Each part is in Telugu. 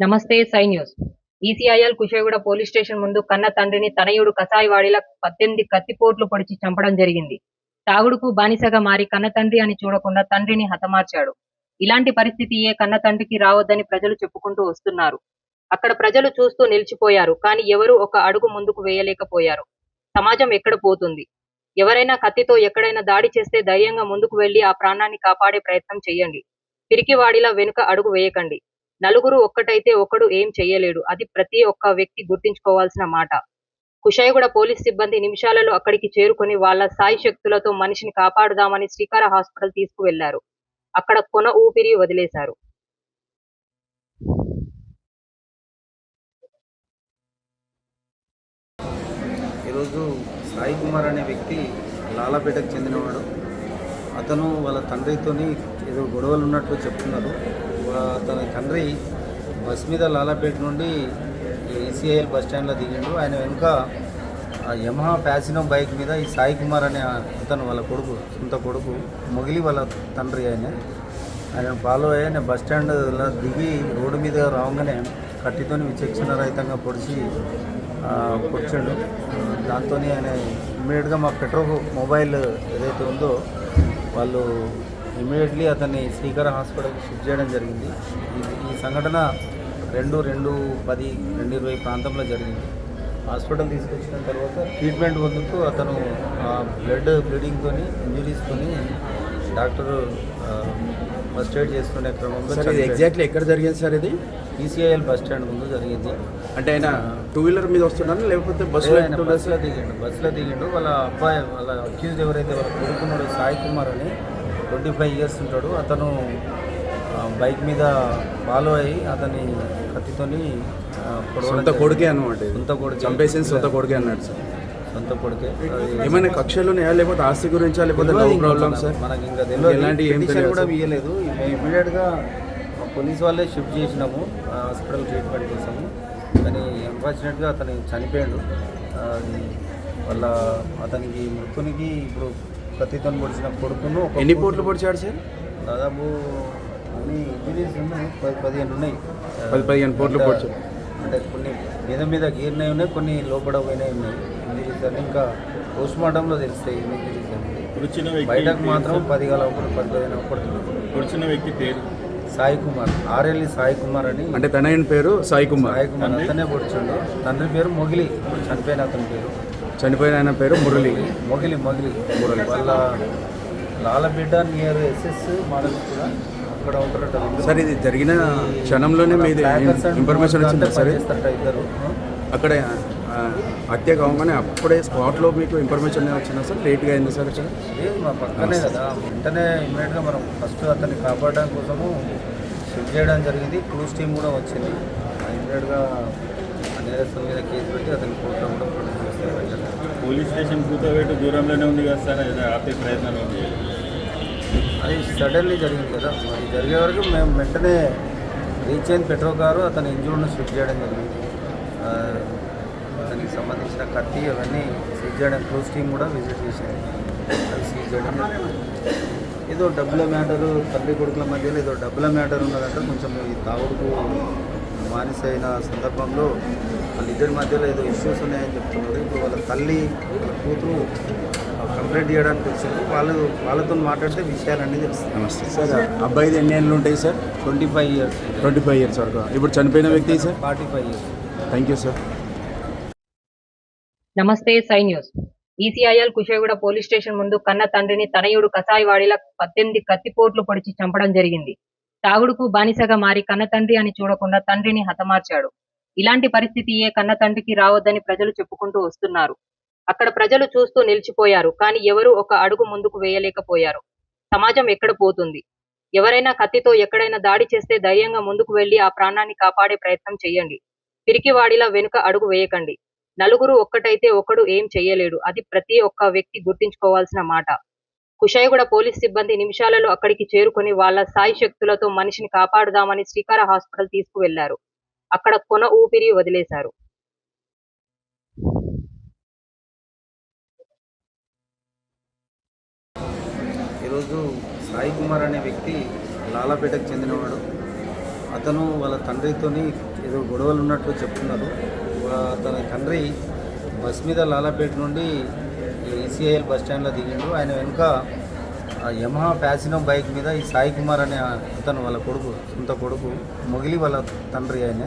నమస్తే Sai news. ECIL Kushaiguda police station ముందు కన్న తండ్రిని తనయుడు కసాయివాడిలా పద్దెనిమిది కత్తిపోట్లు పొడిచి చంపడం జరిగింది. తాగుడుకు బానిసగా మారి కన్న తండ్రి అని చూడకుండా తండ్రిని హతమార్చాడు. ఇలాంటి పరిస్థితి ఏ కన్న తండ్రికి రావద్దని ప్రజలు చెప్పుకుంటూ వస్తున్నారు. అక్కడ ప్రజలు చూస్తూ నిలిచిపోయారు కానీ ఎవరు ఒక అడుగు ముందుకు వేయలేకపోయారు. సమాజం ఎక్కడ పోతుంది? ఎవరైనా కత్తితో ఎక్కడైనా దాడి చేస్తే ధైర్యంగా ముందుకు వెళ్ళి ఆ ప్రాణాన్ని కాపాడే ప్రయత్నం చేయండి. పిరికివాడిలా వెనుక అడుగు వేయకండి. నలుగురు ఒక్కటైతే ఒకడు ఏం చెయ్యలేడు. అది ప్రతి ఒక్క వ్యక్తి గుర్తించుకోవాల్సిన మాట. కుషాయిగూడ పోలీస్ సిబ్బంది నిమిషాలలో అక్కడికి చేరుకుని వాళ్ళ సాయి శక్తులతో మనిషిని కాపాడుదామని శ్రీకార హాస్పిటల్ తీసుకువెళ్ళారు. అక్కడ కొన ఊపిరి వదిలేశారు. ఈరోజు సాయి కుమార్ అనే వ్యక్తి లాలాపేటకు చెందినవాడు. అతను వాళ్ళ తండ్రితోని ఏదో గొడవలు ఉన్నట్టు చెప్తున్నారు. తన తండ్రి బస్ మీద లాలాపేట నుండి ఈసీఐఎల్ బస్ స్టాండ్లో దిగిండు. ఆయన వెనుక యమహా ప్యాసినో బైక్ మీద ఈ సాయి కుమార్ అనే అతను వాళ్ళ కొడుకు సొంత కొడుకు మొగిలి వాళ్ళ తండ్రి ఆయన. ఆయన ఫాలో అయ్యి ఆయన బస్ స్టాండ్లో దిగి రోడ్డు మీద రాగానే కట్టితోని విచక్షణ రహితంగా పొడిచి కూర్చుండు పొడిచాడు. దాంతో ఆయన ఇమ్మీడియట్గా మా పెట్రో మొబైల్ ఏదైతే ఉందో వాళ్ళు ఇమ్మీడియట్లీ అతన్ని శ్రీకర హాస్పిటల్కి షిఫ్ట్ చేయడం జరిగింది. ఈ- సంఘటన రెండు రెండు పది రెండు ఇరవై ప్రాంతంలో జరిగింది. హాస్పిటల్ తీసుకొచ్చిన తర్వాత ట్రీట్మెంట్ పొందుతూ అతను బ్లడ్ బ్లీడింగ్తో ఇంజురీస్తో డాక్టర్ ఫస్ట్ ఎయిడ్ చేసుకునే క్రమంలో ఎగ్జాక్ట్లీ ఎక్కడ జరిగింది సార్ ఇది? ఈసీఐఎల్ బస్ స్టాండ్ ముందు జరిగింది. అంటే ఆయన టూ వీలర్ మీద వస్తున్నాను లేకపోతే బస్సులో బస్సులో దిగిండు బస్సులో దిగిండు. వాళ్ళ అబ్బాయి వాళ్ళ అక్యూజ్ ఎవరైతే వాళ్ళ కొడుకున్నాడు సాయి కుమార్ అని ట్వంటీ ఫైవ్ ఇయర్స్ ఉంటాడు. అతను బైక్ మీద ఫాలో అయ్యి అతని కత్తితోని సొంత. కొడుకే అనమాట. సొంత కొడుకే. చంపేసింది సొంత కొడుకే అన్నాడు సార్. సొంత కొడుకే. ఏమైనా కక్షలు ఉన్నాయా? లేకపోతే ఆస్తి గురించా? లేకపోతే మనకు- సార్ మనకి ఇంకా తెలియదు ఎలాంటి ఏం కూడా. ఇవ్వలేదు. ఇమీడియట్గా పోలీస్ వాళ్ళే షిఫ్ట్ చేసినాము. హాస్పిటల్ ట్రీట్మెంట్ కోసము. కానీ అన్ఫార్చునేట్గా అతను చనిపోయాడు. వాళ్ళ అతనికి మృతునికి ఇప్పుడు కత్తితో పొడిచిన కొడుకును ఎన్ని పోట్లు పొడిచాడు సార్ దాదాపు అన్ని ఇంజరీస్ ఉన్నాయి. పది పదిహేను ఉన్నాయి. పది పదిహేను పోట్లు అంటే- పొడిచాడు. అంటే కొన్ని మీద మీద గీరినవి ఉన్నాయి కొన్ని లోపల పోయినవి ఉన్నాయి. ఇంజరీస్ అన్ని ఇంకా పోస్ట్ మార్టంలో తెలుస్తాయి పొడిచిన వ్యక్తి బయటకు మాత్రం? పది గల ఒకటి పది పదిహేను ఒకటి పొడిచిన వ్యక్తి పేరు? సాయి కుమార్ ఆర్ఎల్ఈ సాయి కుమార్ అని. అంటే తన పేరు సాయి కుమార్. సాయి కుమార్ అతనే పొడిచాడు. తండ్రి పేరు మొగిలి ఇప్పుడు చనిపోయిన అతని పేరు. చనిపోయిన ఆయన పేరు మురళి. మొగిలి మొగిలి. మురళి. వాళ్ళ లాలబిడ్డ నియర్ ఎస్ఎస్ మోడల్ కూడా అక్కడ ఉంటారట. సార్ ఇది జరిగిన క్షణంలోనే మీది ఇన్ఫర్మేషన్ వచ్చిందా సార్? ఇద్దరు. అక్కడ హత్య కావగానే అప్పుడే స్పాట్లో మీకు ఇన్ఫర్మేషన్ వచ్చిందా సార్? లేట్గా అయింది సార్ అక్కడ లేదు మా పక్కనే కదా. వెంటనే ఇమ్మీడియట్గా మనం ఫస్ట్ అతన్ని కాపాడడం కోసము షిఫ్ట్ చేయడం జరిగింది. క్రూజ్ టీం కూడా వచ్చింది. ఇమ్మీడియట్గా నేరస్తుల మీద కేసు పెట్టి అతని కోర్టులో కూడా పోలీస్ స్టేషన్ కూతవేటు దూరంలోనే ఉంది కదా సార్ ఏదో ఆపే ప్రయత్నాలు ఉంది. అది సడన్లీ జరిగింది కదా. అది జరిగే వరకు మేము వెంటనే రీచ్ అయిన పెట్రో కారు అతని ఇంజురీని స్విచ్ చేయడం జరిగింది. దానికి సంబంధించిన కత్తి అవన్నీ సీజ్ చేయడం క్లోజ్ టీమ్ కూడా విజిట్ చేసింది. అది సీజ్ చేయడం ఏదో డబ్బుల మ్యాటరు తల్లి కొడుకుల మధ్యలో ఏదో డబ్బుల మ్యాటర్ ఉన్నదంటే. కొంచెం ఈ తాగుడుకు మానిసైన సందర్భంలో వాళ్ళిద్దరి మధ్యలో ఏదో ఇష్యూస్ ఉన్నాయని చెప్తున్నారు. ఇప్పుడు వాళ్ళ తల్లి వాళ్ళ కూతురు కంప్లైంట్ చేయడానికి వచ్చింది వాళ్ళు వాళ్ళతో మాట్లాడితే విషయాలన్నీ తెలుస్తాయి. నమస్తే. సార్ అబ్బాయిది ఎన్ని ఏళ్ళు ఉంటాయి sir? Twenty five years twenty five years వరకు. ఇప్పుడు చనిపోయిన వ్యక్తి sir? Forty five years thank you sir నమస్తే Sai news ECIL Kushaiguda police station ముందు కన్న తండ్రిని తనయుడు కసాయివాడిలా పద్దెనిమిది కత్తిపోట్లు పొడిచి చంపడం జరిగింది. తాగుడుకు బానిసగా మారి కన్న తండ్రి అని చూడకుండా తండ్రిని హతమార్చాడు. ఇలాంటి పరిస్థితి ఏ కన్న తండ్రికి రావద్దని ప్రజలు చెప్పుకుంటూ వస్తున్నారు. అక్కడ ప్రజలు చూస్తూ నిలిచిపోయారు. కానీ ఎవరు ఒక అడుగు ముందుకు వేయలేకపోయారు. సమాజం ఎక్కడ పోతుంది? ఎవరైనా కత్తితో ఎక్కడైనా దాడి చేస్తే ధైర్యంగా ముందుకు వెళ్ళి ఆ ప్రాణాన్ని కాపాడే ప్రయత్నం చేయండి. పిరికివాడిలా వెనుక అడుగు వేయకండి. నలుగురు ఒక్కటైతే ఒకడు ఏం చేయలేడు. అది ప్రతి ఒక్క వ్యక్తి గుర్తించుకోవాల్సిన మాట. కుషాయిగూడ పోలీస్ సిబ్బంది నిమిషాలలో అక్కడికి చేరుకుని వాళ్ళ సాయి శక్తులతో మనిషిని కాపాడుదామని శ్రీకార హాస్పిటల్ తీసుకువెళ్ళారు. అక్కడ కొన ఊపిరి వదిలేశారు. ఈరోజు సాయి కుమార్ అనే వ్యక్తి లాలాపేటకు చెందినవాడు. అతను వాళ్ళ తండ్రితోని ఏదో గొడవలు ఉన్నట్లు చెప్తున్నారు. తన తండ్రి బస్ మీద లాలాపేట నుండి ఈసీఐఎల్ బస్ స్టాండ్లో దిగిండు. ఆయన వెనుక ఆ యమహా ప్యాసినో బైక్ మీద ఈ సాయి కుమార్ అనే అతను వాళ్ళ కొడుకు సొంత కొడుకు మొగిలి వాళ్ళ తండ్రి ఆయన.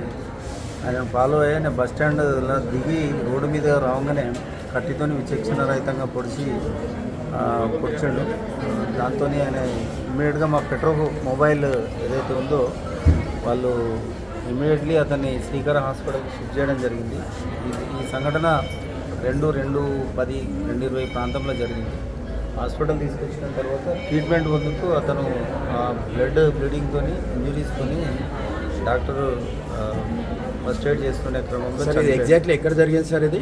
ఆయన ఫాలో అయ్యి ఆయన బస్ స్టాండ్లో దిగి రోడ్డు మీద రాగానే కట్టితోని విచక్షణ రహితంగా పొడిచి పొడిచాడు. దాంతో ఆయన ఇమ్మీడియట్గా మా పెట్రో మొబైల్ ఏదైతే ఉందో వాళ్ళు ఇమ్మీడియట్లీ అతన్ని శ్రీకర హాస్పిటల్కి షిఫ్ట్ చేయడం జరిగింది. ఈ సంఘటన రెండు రెండు పది రెండు ఇరవై ప్రాంతంలో జరిగింది. హాస్పిటల్ తీసుకొచ్చిన తర్వాత ట్రీట్మెంట్ పొందుతూ అతను బ్లడ్ బ్లీడింగ్తో ఇంజురీస్తో డాక్టర్ ఫస్ట్ ఎయిడ్ చేసుకునే క్రమంలో ఎగ్జాక్ట్లీ ఎక్కడ జరిగింది సార్ ఇది?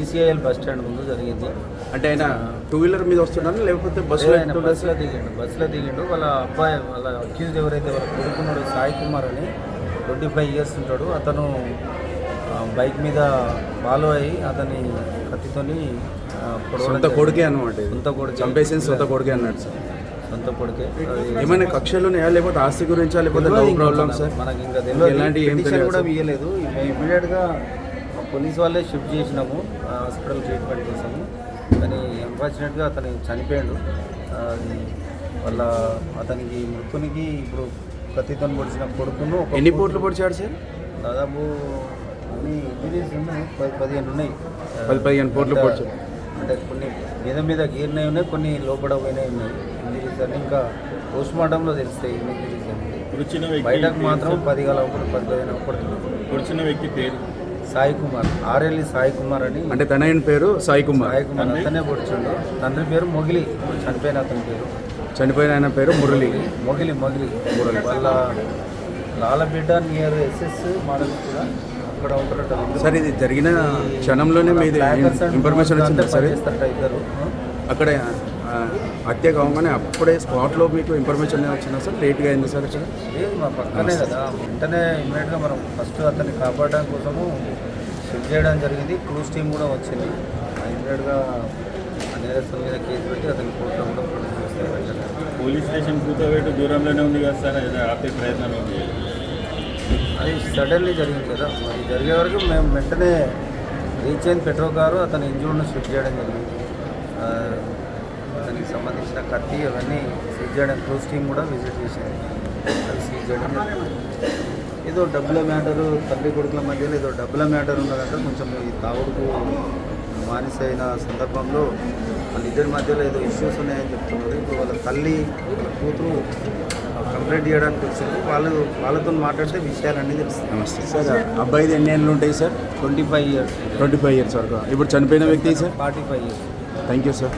ఈసీఐఎల్ బస్ స్టాండ్ ముందు జరిగింది. అంటే ఆయన టూ వీలర్ మీద వస్తున్నాడు లేకపోతే బస్సులో ఆయన బస్సులో దిగిండు బస్సులో దిగిండు. వాళ్ళ అబ్బాయి వాళ్ళ అక్యూజ్ ఎవరైతే వాళ్ళ కొడుకున్నాడు సాయి కుమార్ అని ట్వంటీ ఫైవ్ ఇయర్స్ ఉంటాడు. అతను బైక్ మీద ఫాలో అయ్యి అతని కత్తితోని సొంత. కొడుకే అనమాట. సొంత కొడుకే. చంపేసింది సొంత కొడుకే అన్నాడు సార్. సొంత కొడుకే. ఏమైనా కక్షలు ఉన్నాయా లేకపోతే ఆస్తి గురించా లేకపోతే ప్రాబ్లమ్ సార్? మనకి ఇంకా తెలియదు ఎలాంటి ఏం కూడా. ఇవ్వలేదు ఇమీడియట్గా పోలీస్ వాళ్ళే షిఫ్ట్ చేసినాము. హాస్పిటల్ ట్రీట్మెంట్ కోసము కానీ అన్ఫార్చునేట్గా అతను చనిపోయాడు. వాళ్ళ అతనికి మృతునికి ఇప్పుడు కత్తితో పొడిచిన కొడుకును ఎన్ని. పోట్లు పొడిచాడు సార్? దాదాపు పదిహేను ఉన్నాయి. పది పదిహేను పోట్లు అంటే- కొన్ని మీద మీద గీరినవి ఉన్నాయి కొన్ని లోపల పోయినవి ఉన్నాయి. ఇంజరీస్ అన్ని ఇంకా పోస్ట్ మార్టంలో తెలుస్తాయి ఇంజరీస్ వ్యక్తి బయటకు మాత్రం? పది గల ఒకటి పది పదిహేను ఒకటి వ్యక్తి పేరు? సాయి కుమార్. ఆర్ఎల్ఈ సాయి కుమార్ అని అంటే తన ఆయన పేరు సాయి కుమార్. సాయి కుమార్ తండ్రి? అతనే పొడిచిండు. తండ్రి పేరు మొగిలి. చనిపోయిన అతని పేరు. చనిపోయిన ఆయన పేరు మురళి. మొగిలి మొగిలి. వాళ్ళ లాలబిడ్డ నియర్ ఎస్ఎస్ మోడల్ కూడా. సార్ ఇది జరిగిన క్షణంలోనే మీది ఇన్ఫర్మేషన్ వచ్చిందా సార్? అక్కడ హత్య కావగానే అప్పుడే స్పాట్లో మీకు ఇన్ఫర్మేషన్ వచ్చిందా సార్? లేట్గా అయింది సార్ ఇక్కడ? లేదు మా పక్కనే కదా. వెంటనే ఇమ్మీడియట్గా మనం ఫస్ట్ అతన్ని కాపాడడం కోసము షిఫ్ట్ చేయడం జరిగింది. క్రూస్ టీం కూడా వచ్చింది. ఇమ్మీడియట్గా నేరస్తుల మీద కేసు పెట్టి అతని కోర్టులో కూడా. పోలీస్ స్టేషన్ కూతవేటు దూరంలోనే ఉంది కదా సార్ ఆపే ప్రయత్నం ఉంది. అది సడన్లీ జరిగింది కదా. మరి జరిగే వరకు మేము వెంటనే రీచ్ అయిన పెట్రో కారు అతని ఇంజూర్ను షిఫ్ట్ చేయడం జరిగింది. దానికి సంబంధించిన కత్తి అవన్నీ సీజ్ చేయడం క్లోజ్ టీం కూడా విజిట్ చేసింది. అది సీజ్ చేయడం ఏదో డబ్బుల మ్యాటరు తల్లి కొడుకుల మధ్యలో ఏదో డబ్బుల మ్యాటర్ ఉన్నదంటే. కొంచెం ఈ తాగుడుకు మానిస అయిన సందర్భంలో వాళ్ళిద్దరి మధ్యలో ఏదో ఇష్యూస్ ఉన్నాయని చెప్తున్నారు. ఇప్పుడు వాళ్ళ తల్లి వాళ్ళ కూతురు కంప్లైంట్ చేయడానికి వచ్చింది. వాళ్ళు వాళ్ళతో మాట్లాడితే విషయాలన్నీ తెలుస్తాయి. నమస్తే. సార్ అబ్బాయిది ఎన్ని ఏళ్ళు ఉంటాయి sir? Twenty five years twenty five years వరకు. ఇప్పుడు చనిపోయిన వ్యక్తి sir? Forty five years thank you sir